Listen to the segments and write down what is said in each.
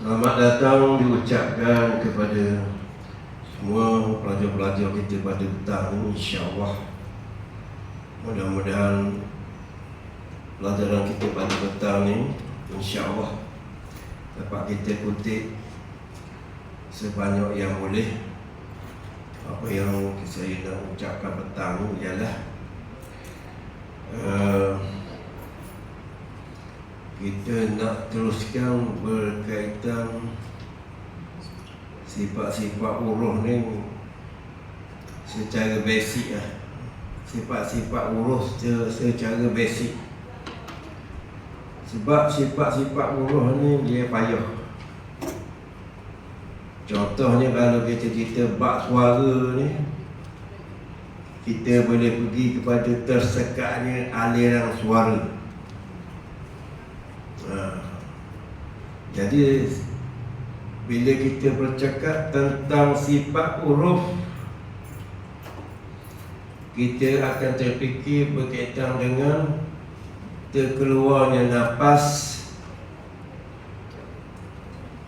Selamat datang diucapkan kepada semua pelajar-pelajar kita pada petang ini insya-Allah. Mudah-mudahan pelajaran kita pada petang ini insya-Allah dapat kita kutip sebanyak yang boleh apa yang saya nak ucapkan petang ini ialah uh, kita nak teruskan berkaitan sifat-sifat uruh ni secara basic lah. Sifat-sifat uruh secara basic. Sebab sifat-sifat uruh ni dia payah contohnya kalau kita cerita bak suara ni kita boleh pergi kepada tersekatnya aliran suara Ha. Jadi bila kita bercakap tentang sifat huruf kita akan terfikir berkaitan dengan terkeluarnya nafas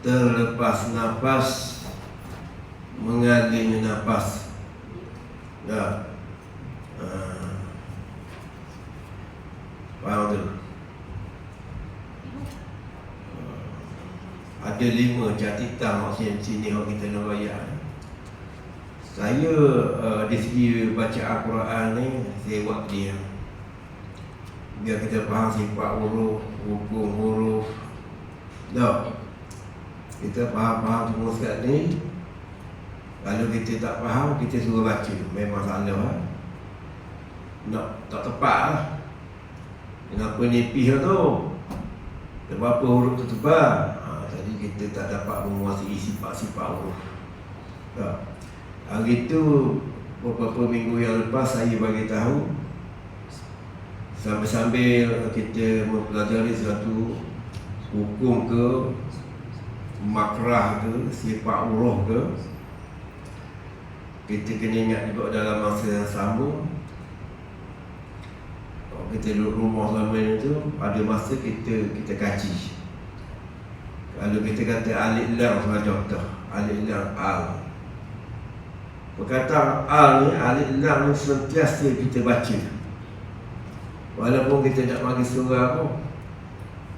terlepas nafas mengalirnya nafas. Ya ha. faham tu ada lima catatan maksudnya sini orang kita nak bayar saya uh, di segi baca Al-Quran ni saya buat dia biar kita faham sifat huruf hukum huruf. Tak kita faham-faham semua sekat ni. Kalau kita tak faham kita suruh baca. Memang salah lah. nak tak tepat lah kenapa nipis tu? Sebab apa huruf tu tebal kita tak dapat menguasai sifat-sifat huruf. Tak. Hari itu beberapa minggu yang lepas saya bagi tahu sambil-sambil kita mempelajari satu hukum ke makrah ke sifat huruf ke kita kena ingat juga dalam masa yang kalau kita duduk rumah selama itu ada masa kita kita kaji kalau kita kata alif lam sebagai contoh Alif lam al. Perkataan al ni alif lam ni sentiasa kita baca. Walaupun kita nak bagi surah pun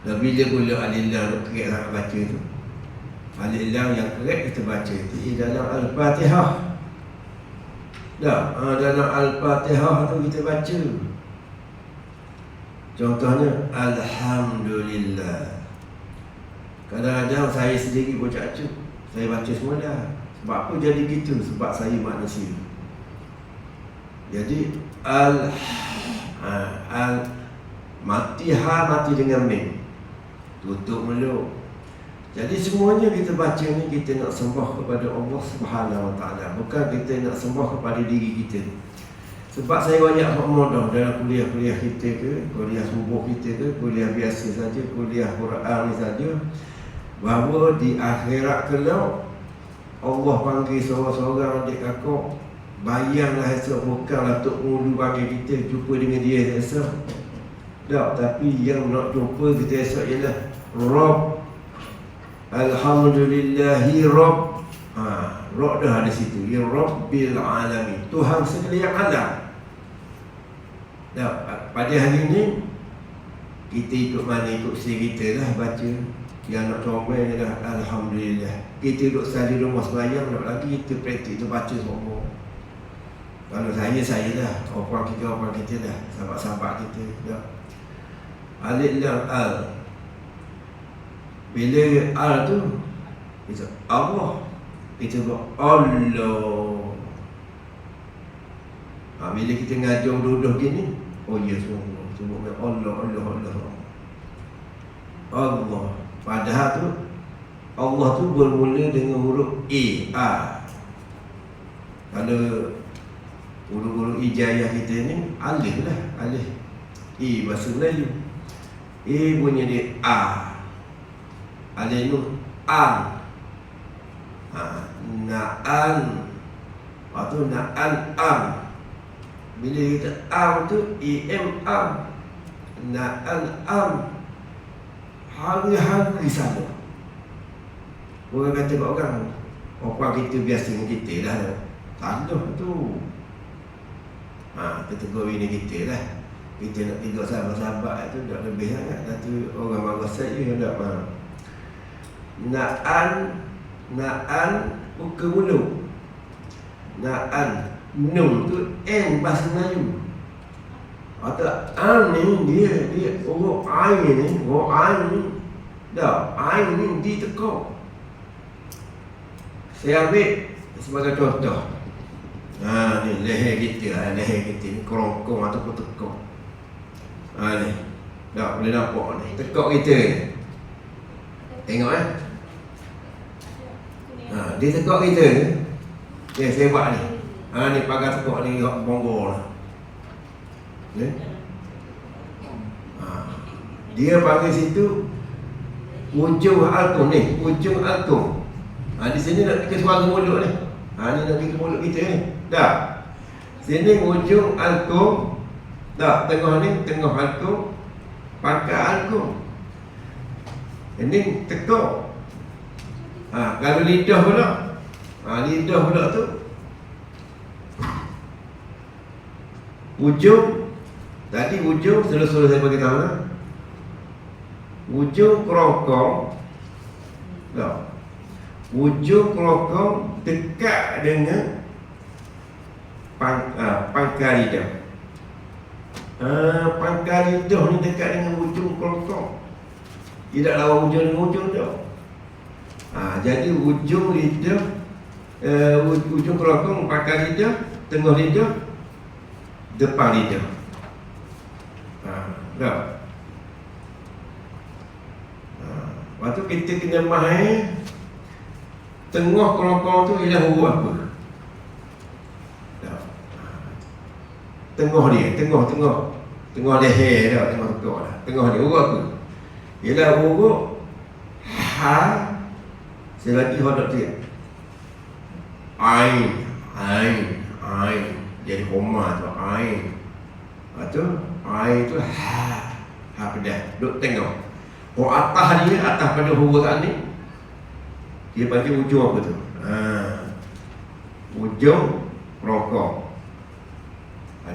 Dan bila pula alif lam kerek nak baca tu Alif lam yang kerek kita baca tu dalam Al-Fatihah. Dah, ha, dalam Al-Fatihah tu kita baca. Contohnya Alhamdulillah Kadang-kadang saya sendiri pun cakap Saya baca semua dah. Sebab apa jadi gitu? Sebab saya manusia. Jadi Al ha, Al Mati ha mati dengan min. Tutup mulut. Jadi semuanya kita baca ni Kita nak sembah kepada Allah Subhanahu Wa Taala. Bukan kita nak sembah kepada diri kita. Sebab saya banyak mudah dalam kuliah-kuliah kita ke, kuliah subuh kita ke, kuliah biasa saja, kuliah Quran ni saja, bahawa di akhirat kelak Allah panggil seorang-seorang adik kakak bayanglah esok bukanlah Tok Mulu bagi kita jumpa dengan dia esok. Tak, tapi yang nak jumpa kita esok ialah Rob. Alhamdulillahi Rob. Ha, Rob dah ada situ. Ya Rabbil Alamin. Tuhan sekalian alam. Tak, pada hari ini kita ikut mana ikut siri kita lah baca yang nak comel dah Alhamdulillah. Kita duduk sehari rumah sebayang Nak lagi kita praktik tu baca semua Kalau saya, saya dah Orang kita, orang kita dah Sahabat-sahabat kita dah. Alif lam al. Bila al tu Kita Allah. Kita buat Allah. Ha, Bila kita ngajung duduk gini Oh ya semua. Semua Allah, Allah, Allah. Allah Padahal tu Allah tu bermula dengan huruf A A. Kalau Huruf-huruf ijayah kita ni Alif lah Alif. A bahasa Melayu. A punya dia A. Alif tu An. Ha, Na'an. Lepas tu Na'an Am. Bila kita Am tu E-M Am. Na'an Am hari-hari sana Orang kata kat orang Orang kita biasa dengan kita lah. Tandah tu. Ha, kita tegur bini kita lah. Kita nak tidur sahabat-sahabat tu Tak lebih sangat. Tapi orang marah saya tak ha. Na'an Na'an Buka mulut. Na'an Nun tu N bahasa Melayu Atau An ni dia dia Orang air ni Orang air ni Dah Air ni ditekuk Saya ambil Sebagai contoh Ha ni leher kita ha, leher kita ni kerongkong ataupun tekuk. Ha ni. Tak boleh nampak ni. Tekuk kita ni. Tengok eh. Ha dia tekuk kita ni. Dia sebab ni. Ha ni pagar tekuk ni bonggol. Ni. Ha. Dia panggil situ ujung alkum ni, ujung alkum. Ha di sini nak bikin suara mulut ni. Ha ni nak bikin mulut kita ni. Dah. Sini ujung alkum. Dah, tengah ni tengah alkum. Pangkal alkum. Ini tekuk. Ha, kalau lidah pula. Ha, lidah pula tu. Ujung. Tadi ujung, sudah-sudah saya bagi tahu lah. Ujung kerokong. Dah. Ujung kerokong dekat dengan pang, uh, pangkal lidah. Uh, pangkal lidah ni dekat dengan ujung kelontong. Tidak lawan ujung dengan ujung tu. Uh, jadi ujung lidah, uh, ujung kelontong, pangkal lidah, tengah lidah, depan lidah. Dah. Uh, lepas tu kita kena main Tengah kelontong tu ialah huruf apa? tengah dia, tengah-tengah tengah. Leher dia, tengah tekuk lah tengah dia, urut apa? ialah urut ha saya lagi hodok dia ain ain ain. Jadi koma tu ain lepas tu ain tu ha ha pedas, duduk tengok oh atas dia, atas pada huruf ni dia panggil ujung apa tu? Ha. Ujung rokok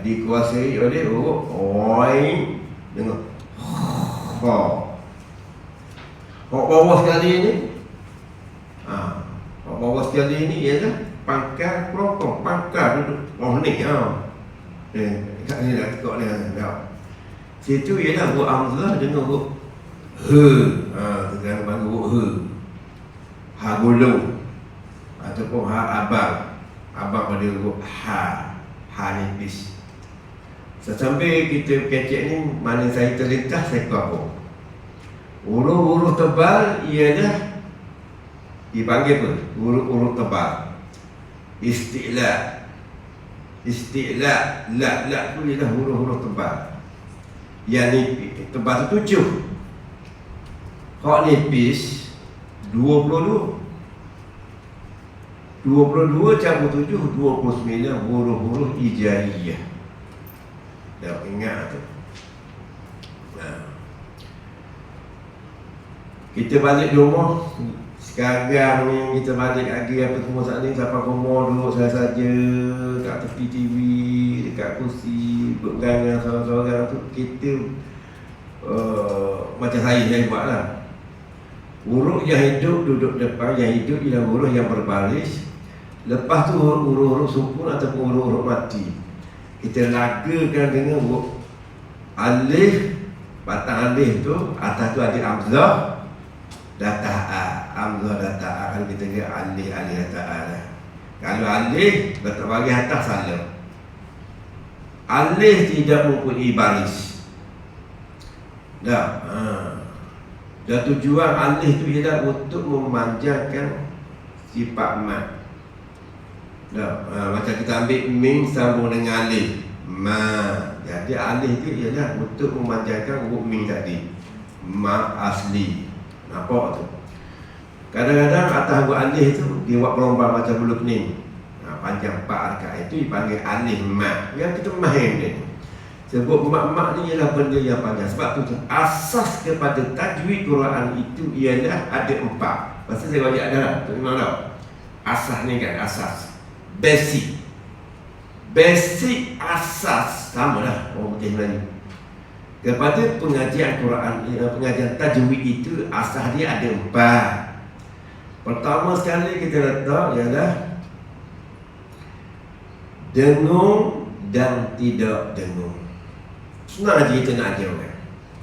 dikuasai oleh huruf oi dengan ha. Hak bawah sekali ni ha. Hak bawah sekali ni ialah pangkal kelopong Pangkal duduk Oh ni ha. Eh, kat ni dah tekuk ni dah. Situ ialah huruf Hamzah dengan huruf He. Ha, Sekarang panggil huruf He. Ha gulung. Ataupun Ha abang. Abang pada huruf Ha. Ha nipis Sesampai kita kecek ni Mana saya terlintas saya kau Uruh-uruh tebal Ialah Dipanggil apa? Uruh-uruh tebal Isti'la Isti'la La-la tu ialah uruh-uruh tebal. Yang nipis Tebal tu tujuh. Hak nipis Dua puluh dua. Dua puluh dua campur tujuh Dua puluh sembilan Huruf-huruf ijariyah Dah ingat tu. Nah. Kita balik rumah Sekarang ni kita balik lagi apa semua saat ni Sampai rumah duduk saya saja Kat tepi TV Dekat kursi Bergangan seorang-seorang tu Kita uh, Macam saya saya buat lah. Uruk yang hidup duduk depan Yang hidup ialah uruk yang berbaris. Lepas tu uruk-uruk sukun Ataupun uruk-uruk mati. Kita lagakan dengan huruf alif batang alif tu atas tu ada amzah data a amzah data a kalau kita kata alif alif data a lah. kalau alif letak bagi atas salah alif tidak mempunyai baris dah ha. dan tujuan alif tu ialah untuk memanjangkan sifat mat Nah, ha, macam kita ambil mim sambung dengan alif. Ma. Jadi alif tu ialah untuk memanjangkan huruf mim tadi. Ma asli. Nampak tu? Kadang-kadang atas huruf alif tu dia buat gelombang macam bulu kening. Ha, panjang empat rakaat itu dipanggil alif ma. Yang kita main ni. Sebut mak-mak ni ialah benda yang panjang. Sebab tu asas kepada tajwid Quran itu ialah ada empat. Pasal saya baca ada tu memang tahu. Asas ni kan asas. Basic. Basic asas sama lah orang putih Melayu. Kepada pengajian Quran, eh, pengajian tajwid itu asas dia ada empat. Pertama sekali kita letak ialah dengung dan tidak dengung. Senang aja kita nak ajar orang.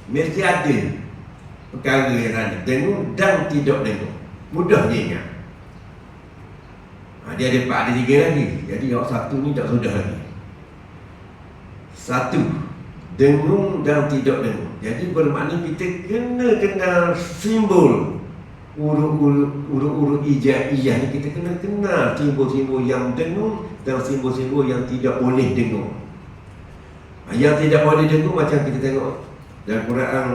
Mesti ada perkara yang ada dengung dan tidak dengung. Mudah dia ingat. Ha, dia ada empat, ada tiga lagi. Jadi yang satu ni tak sudah lagi. Satu, dengung dan tidak dengung. Jadi bermakna kita kena kenal simbol urut-urut ijah-ijah ni kita kena kenal simbol-simbol yang dengung dan simbol-simbol yang tidak boleh dengung. Ha, yang tidak boleh dengung macam kita tengok dalam Quran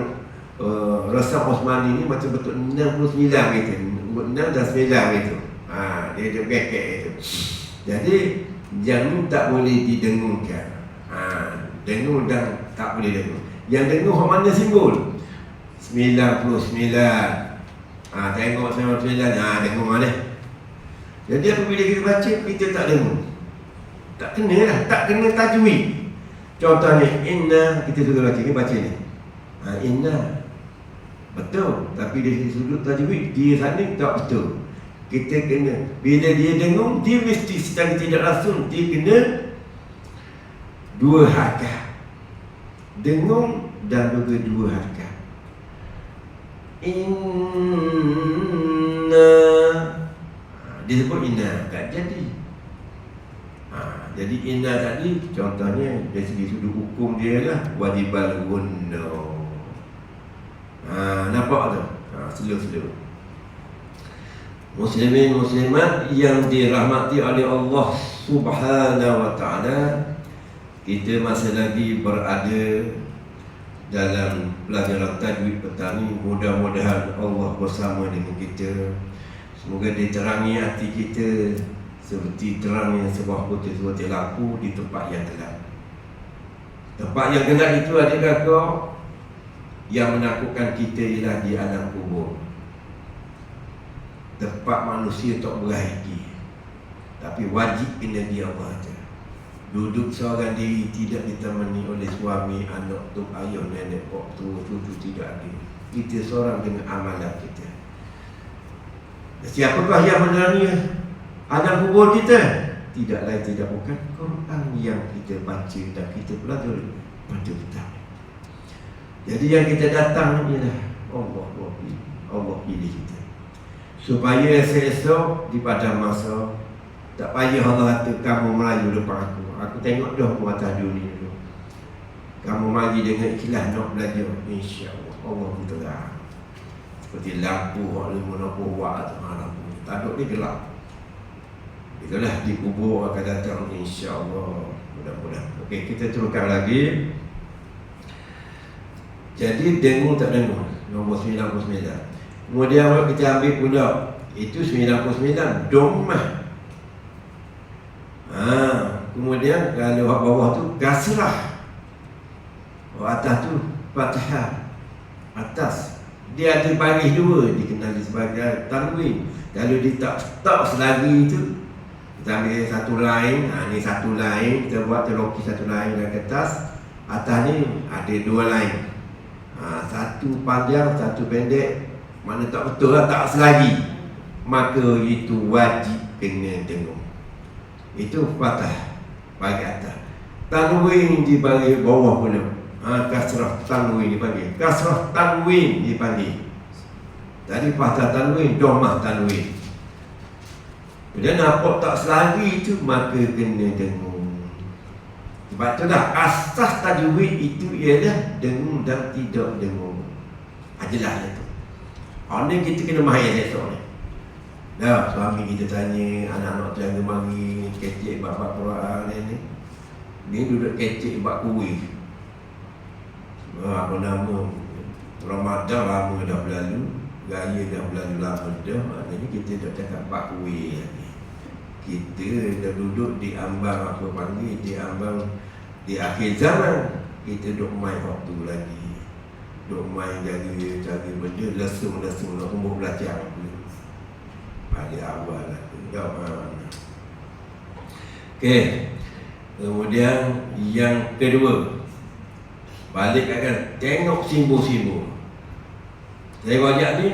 uh, Rasul Osmani ni macam betul 69 gitu. 6 dan 9 gitu. Ha, dia ada kekek itu. Jadi yang tak boleh didengungkan. Ha, dengung dan tak boleh dengung. Yang dengung mana simbol? 99. Ha, tengok 99. Ha, dengung mana? Jadi apabila kita baca, kita tak dengung. Tak kena lah. Tak kena tajwid. Contohnya, inna, kita sudah baca, kita baca ni. Ha, inna. Betul. Tapi dari sudut tajwid, dia sana tak betul kita kena bila dia dengung dia mesti secara tidak langsung dia kena dua harkah dengung dan juga dua harkah inna. Ha, dia sebut inna tak jadi ha, jadi inna tadi contohnya dari segi sudut hukum dia lah wajibal gunna. Ha, nampak tu ha, slow-slow. Muslimin muslimat yang dirahmati oleh Allah Subhanahu wa taala kita masih lagi berada dalam pelajaran tajwid petani mudah-mudahan Allah bersama dengan kita. Semoga diterangi hati kita seperti terangnya sebuah putih seperti lampu di tempat yang gelap. Tempat yang gelap itu adakah kau? Yang menakutkan kita ialah di alam kubur. Tempat manusia tak berhaji tapi wajib kena dia baca duduk seorang diri tidak ditemani oleh suami anak tu ayah nenek kok tu cucu tidak ada kita seorang dengan amalan kita. Siapakah yang menerani ada kubur kita? Tidak lain tidak bukan Quran yang kita baca dan kita pelajari. Pada kita jadi yang kita datang ialah Allah Allah Allah pilih kita. Supaya esok di pada masa tak payah Allah kata kamu melayu depan aku. Aku tengok dah pun atas dunia tu kamu mari dengan ikhlas nak belajar. insyaAllah Allah kita lah seperti lampu orang lima lampu buat tu lampu tak ada ni gelap. Itulah dikubur akan datang insyaAllah. Mudah-mudahan. Ok kita teruskan lagi. Jadi dengung tak dengung nombor 99 Kemudian kita ambil pula. Itu 99 Domah ha, Kemudian kalau bawah tu Kasrah oh, Atas tu Fatihah Atas. Dia baris dua Dikenali sebagai tanwin. Kalau dia tak stop selagi itu Kita ambil satu line ha, Ni satu line Kita buat terlokis satu line dan atas. Atas ni ada dua line ha, Satu panjang Satu pendek. Mana tak betul lah, tak selagi. Maka itu wajib kena dengung Itu patah bagi atas. Tanwin di bagi bawah pula. Ha, Kasrah tanwin di bagi Kasrah tanwin di bagi Tadi patah tanwin, domah tanwin Kemudian nampak tak selagi itu Maka kena dengung. Sebab tu dah asas tajwid itu ialah dengung dan tidak dengung. Ajalah itu Ha ni kita kena mahir esok Dah suami kita tanya anak-anak tengah mari kecik bab Quran ni ni. Ni duduk kecik bab kuih. Ha, apa nama. Ramadan lama dah berlalu Raya dah berlalu lama dah Maknanya kita dah cakap bab kuih lagi. Kita dah duduk di ambang apa panggil Di ambang di akhir zaman. Kita duduk main waktu lagi. Duk main cari benda lesung lesung nak umur belajar Pada awal lah Jawab Okey. Kemudian yang kedua. Balik kan Tengok simbol-simbol. Saya wajak ni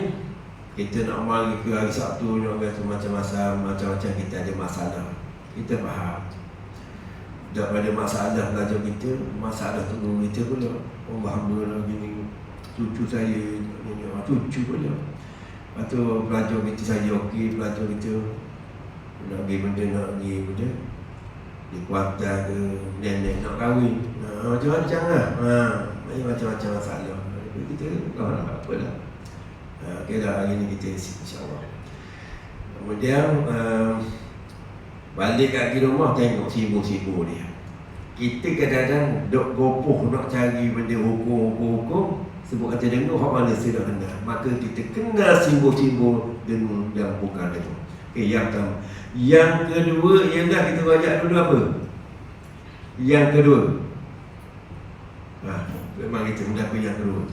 Kita nak mari ke hari Sabtu Orang macam-macam Macam-macam kita ada masalah. Kita faham. Daripada masalah belajar kita Masalah tunggu kita pula. Oh lah gini. Cucu saya Cucu pula Lepas tu belajar kita saja okey Belajar kita Nak pergi benda nak pergi benda. Di kuartal ke nenek nak kahwin. Ha, macam-macam lah. Ha, macam-macam masalah kita kau nak apa lah. Ha, ok dah hari ni kita isi insyaAllah. Kemudian uh, balik kat rumah tengok sibuk-sibuk dia. Kita kadang-kadang duk gopoh nak cari benda hukum-hukum sebut kata dengar hak mana saya dah kenal maka kita kenal simbol-simbol dengan yang bukan itu okay, yang pertama yang kedua ialah kita baca dulu apa? Yang kedua. Ha, memang kita mendapat yang kedua.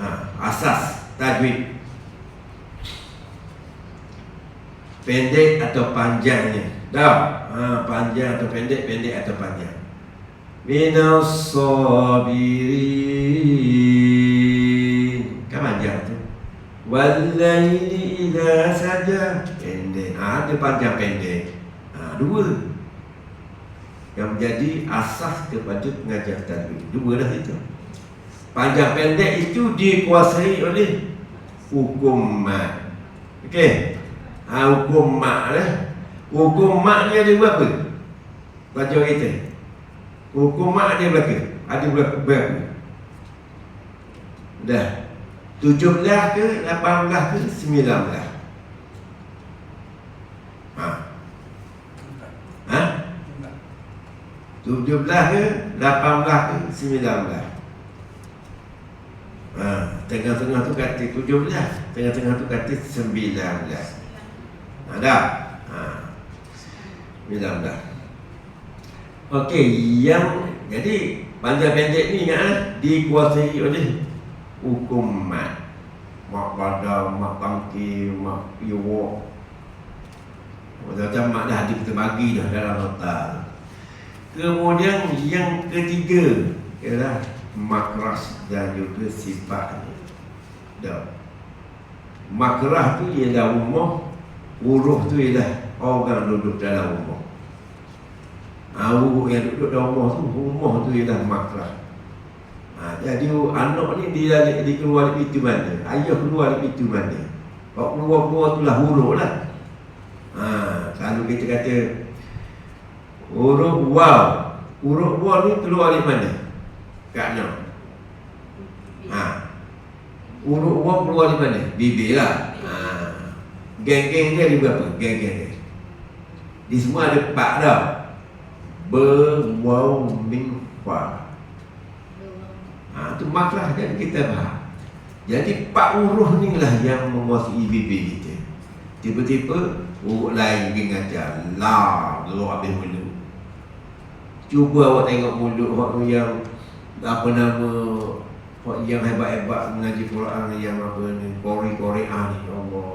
Ha, asas tajwid. Pendek atau panjangnya. Dah. Ha, panjang atau pendek, pendek atau panjang. Panjang tu. Walaili idha saja. Pendek. Ha, Ada panjang pendek. Ha, Dua. Yang menjadi asas kepada pengajar tajwid Dua dah itu. Panjang pendek itu dikuasai oleh Hukum mat Okey. Ha, Hukum mat lah. Hukum mat ni ada berapa? Baca kita Hukum mat ada berapa? Ada berapa? Dah Tujuh belas ke, lapan belas ke, sembilan belas Ha? Ha? Tujuh belas ke, lapan belas ke, sembilan belas Ha, tengah-tengah tu kata tujuh belas Tengah-tengah tu kata sembilan belas Ada? Ha. Sembilan belas Okey, yang Jadi, panjang pendek ni ingat Dikuasai oleh hukum mat. Mak pada mak tangki mak piwo macam mak dah kita bagi dah dalam nota. Kemudian yang ketiga ialah makras dan juga sifat dah. Makrah tu ialah umum huruf tu ialah orang duduk dalam umum Huruf yang duduk dalam rumah tu, rumah tu ialah makrah Ha, jadi anak ni dia, dia keluar dari pintu mana? Ayah keluar dari pintu mana? Kalau keluar-keluar tu lah huruf lah. Ha, kalau kita kata huruf waw. Huruf waw ni keluar dari mana? Kat anak. Ha. Huruf waw keluar dari mana? Bibir lah. Ha. Geng-geng dia ada berapa? Geng-geng dia. Di semua ada empat dah. Ber, waw, min, fa. Ha, itu makrah dan kita faham. Jadi empat huruf ni lah yang menguasai bibir kita. Tiba-tiba huruf lain pergi ngajar. La, lalu habis mulut. Cuba awak tengok mulut orang yang apa nama orang yang hebat-hebat mengaji Quran yang apa ni kori-kori ah ni Allah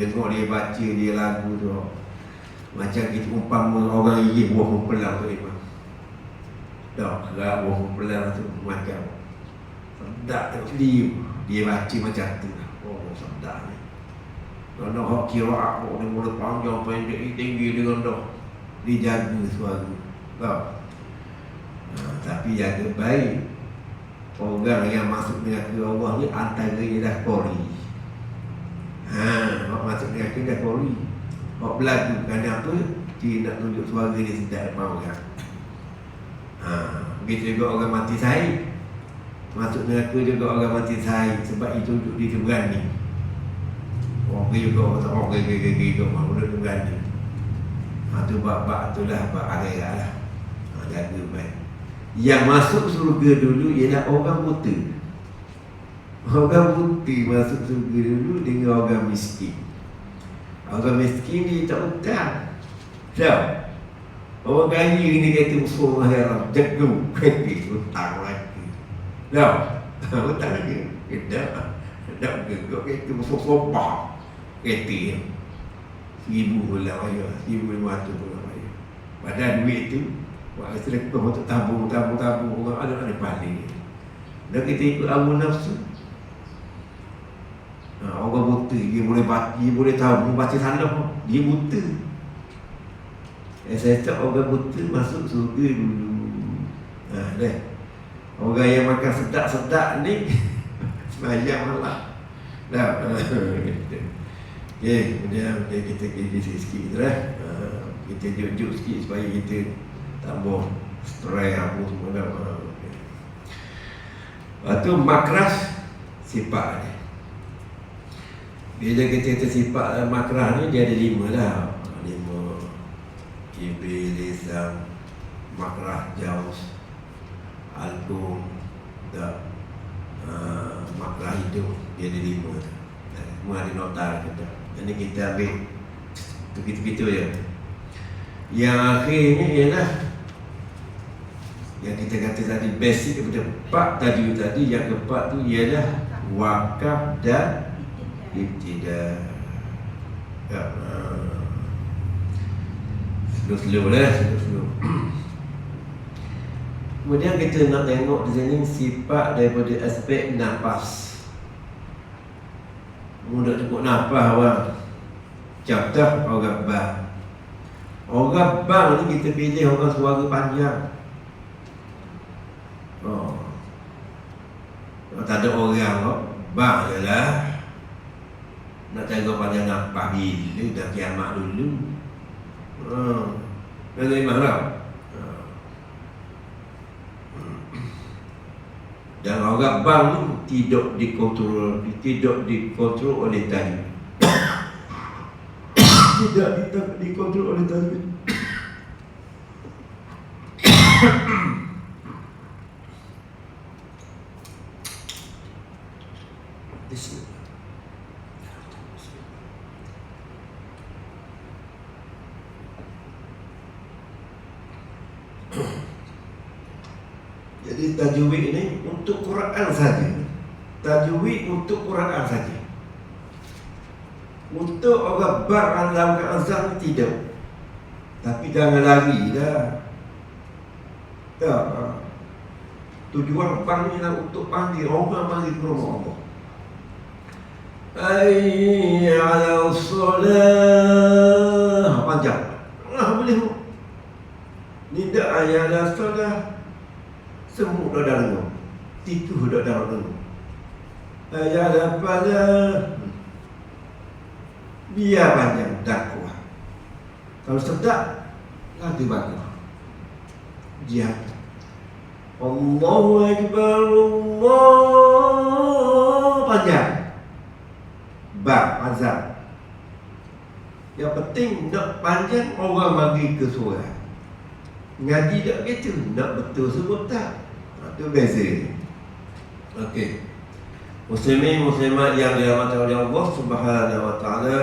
dengar dia baca dia lagu tu macam kita umpama orang ini buah mempelang tu imam dah kerap buah mempelang tu macam sedap tengok dia dia baca macam tu oh sedap ni. Kalau hak kira aku ni mula panjang pendek tinggi dengan dah dijaga suara. Tahu ha, tapi jaga baik. Orang yang masuk neraka Allah ni antara dia dah kori. Ha, hak masuk neraka dah kori hak berlagu kerana apa dia nak tunjuk suara dia sedap mau kan? Ha, begitu juga orang mati sahih Masuk neraka juga orang mati sahih Sebab itu duduk di berani. Orang pergi juga orang tak orang pergi-pergi juga Orang duduk berani ha, Itu bab-bab tu lah Bab akhirat lah ha, Jaga baik. Yang masuk surga dulu Ialah orang buta. Orang buta masuk surga dulu Dengan orang miskin Orang miskin ni tak utang. Tahu Orang kaya ni kata musuh akhirat Jaga Kata utang lagi Dah, hutang lagi. Dah ke kau itu musuh sopa. kereta ya. Seribu bulan raya Seribu lima ratus bulan raya. Padahal duit tu Buat selektor untuk tabung, tabung, tabung. Orang ada ada paling Dan kita ikut awu nafsu ha, Orang buta Dia boleh baca, dia boleh tahu Baca salah Dia buta. Eh, saya tak orang buta masuk surga dulu. Ha, dah. Orang yang makan sedap-sedap ni Semayang malam. Dah Okay, kemudian okay, kita kerja sikit-sikit lah uh, Kita juk-juk sikit supaya kita tambah stres apa semua dah. Okay. Lepas tu makras sifat ni Bila kita tersifat makras ni dia ada lima lah. Lima. Kibir, Lisan, Makrah, Jaus, Alkum, dan uh, Makrah Hidup Dia ada lima. Semua ada nota kita Jadi kita ambil Begitu-begitu je. Yang akhirnya ialah Yang kita kata tadi Basic daripada empat tajuk tadi Yang keempat tu ialah Wakaf dan Ibtidah Ya, uh, slow-slow lah slow-slow. Kemudian kita nak tengok di sini sifat daripada aspek nafas. Mudah cukup nafas orang contoh orang bang. Orang bang ni kita pilih orang suara panjang. Oh. Tak ada orang kok bang je lah nak jaga panjang nafas bila dah kiamat dulu Hmm. Dari mana? Dan orang bang ni tidak dikontrol, tidak dikontrol oleh tadi. tidak dikontrol oleh tadi. Jadi tajwid ini untuk Quran saja. Tajwid untuk Quran saja. Untuk orang bar dalam azam tidak. Tapi jangan lari dah. Tak. Tujuan bang ni lah untuk panggil orang panggil ke rumah Allah. Ayy ala solah Panjang Ah boleh Nida ayat ala solah Semua dah dalam tu. Tiku dah dalam tu. Ayat ala pada Biar panjang dakwah. Kalau sedap Lagi bagus Jihad Allahu Akbar Allah Panjang bab azab. Yang penting nak panjang orang bagi ke suara. Ngaji tak gitu, nak betul sebut tak. Itu beza. Okey. Muslimin muslimat yang dirahmati oleh Allah Subhanahu wa taala,